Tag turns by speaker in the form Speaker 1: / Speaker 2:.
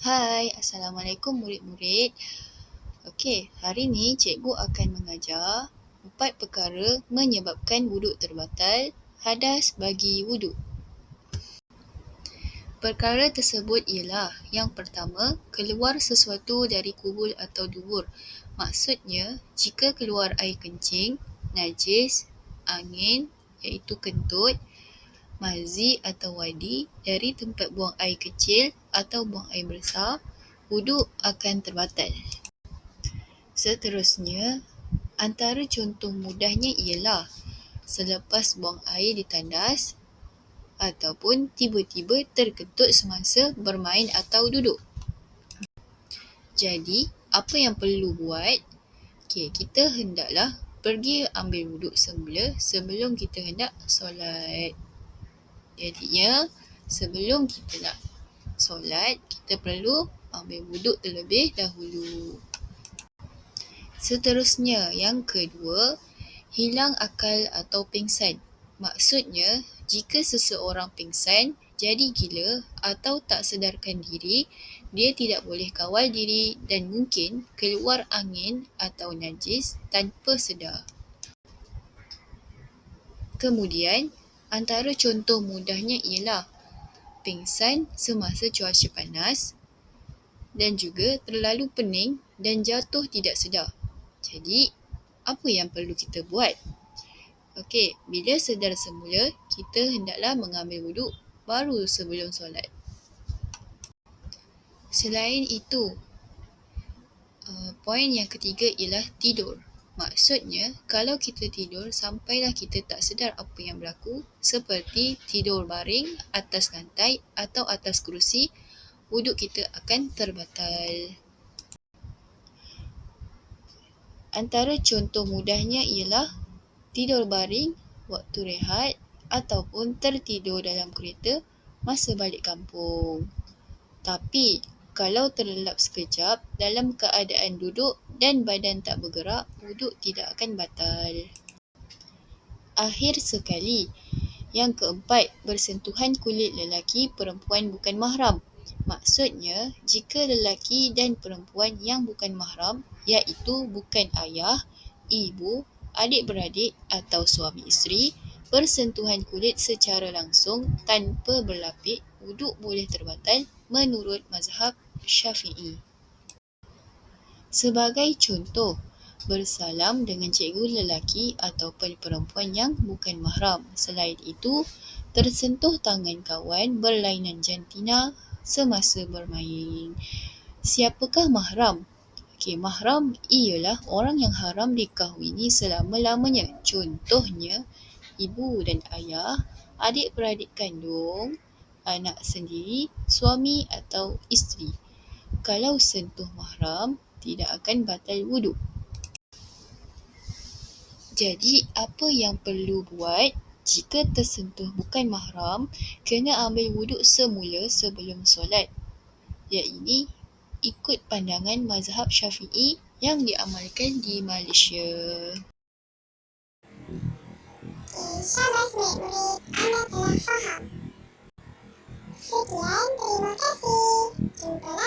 Speaker 1: Hai, Assalamualaikum murid-murid. Okey, hari ni cikgu akan mengajar empat perkara menyebabkan wuduk terbatal, hadas bagi wuduk. Perkara tersebut ialah yang pertama, keluar sesuatu dari kubul atau dubur. Maksudnya, jika keluar air kencing, najis, angin iaitu kentut, mazi atau wadi dari tempat buang air kecil atau buang air besar, wuduk akan terbatal. Seterusnya, antara contoh mudahnya ialah selepas buang air di tandas ataupun tiba-tiba terkentut semasa bermain atau duduk. Jadi, apa yang perlu buat? Okey, kita hendaklah pergi ambil wuduk semula sebelum kita hendak solat. Jadinya, sebelum kita nak solat, kita perlu ambil wuduk terlebih dahulu. Seterusnya, yang kedua, hilang akal atau pingsan. Maksudnya, jika seseorang pingsan, jadi gila atau tak sedarkan diri, dia tidak boleh kawal diri dan mungkin keluar angin atau najis tanpa sedar. Kemudian, antara contoh mudahnya ialah pingsan semasa cuaca panas dan juga terlalu pening dan jatuh tidak sedar. Jadi, apa yang perlu kita buat? Okey, bila sedar semula, kita hendaklah mengambil wuduk baru sebelum solat. Selain itu, uh, poin yang ketiga ialah tidur. Maksudnya, kalau kita tidur sampailah kita tak sedar apa yang berlaku seperti tidur baring atas lantai atau atas kerusi, wuduk kita akan terbatal. Antara contoh mudahnya ialah tidur baring waktu rehat ataupun tertidur dalam kereta masa balik kampung. Tapi, kalau terlelap sekejap dalam keadaan duduk dan badan tak bergerak, wuduk tidak akan batal. Akhir sekali, yang keempat, bersentuhan kulit lelaki perempuan bukan mahram. Maksudnya, jika lelaki dan perempuan yang bukan mahram, iaitu bukan ayah, ibu, adik-beradik atau suami isteri, bersentuhan kulit secara langsung tanpa berlapik, wuduk boleh terbatal menurut mazhab syafi'i. Sebagai contoh, bersalam dengan cikgu lelaki ataupun perempuan yang bukan mahram. Selain itu, tersentuh tangan kawan berlainan jantina semasa bermain. Siapakah mahram? Okey, mahram ialah orang yang haram dikahwini selama-lamanya. Contohnya, ibu dan ayah, adik-beradik kandung, anak sendiri, suami atau isteri. Kalau sentuh mahram, tidak akan batal wuduk. Jadi, apa yang perlu buat jika tersentuh bukan mahram, kena ambil wuduk semula sebelum solat. Ini ikut pandangan mazhab syafi'i yang diamalkan di Malaysia.
Speaker 2: InsyaAllah murid-murid anda telah faham. Sekian, terima kasih. Jumpa lagi.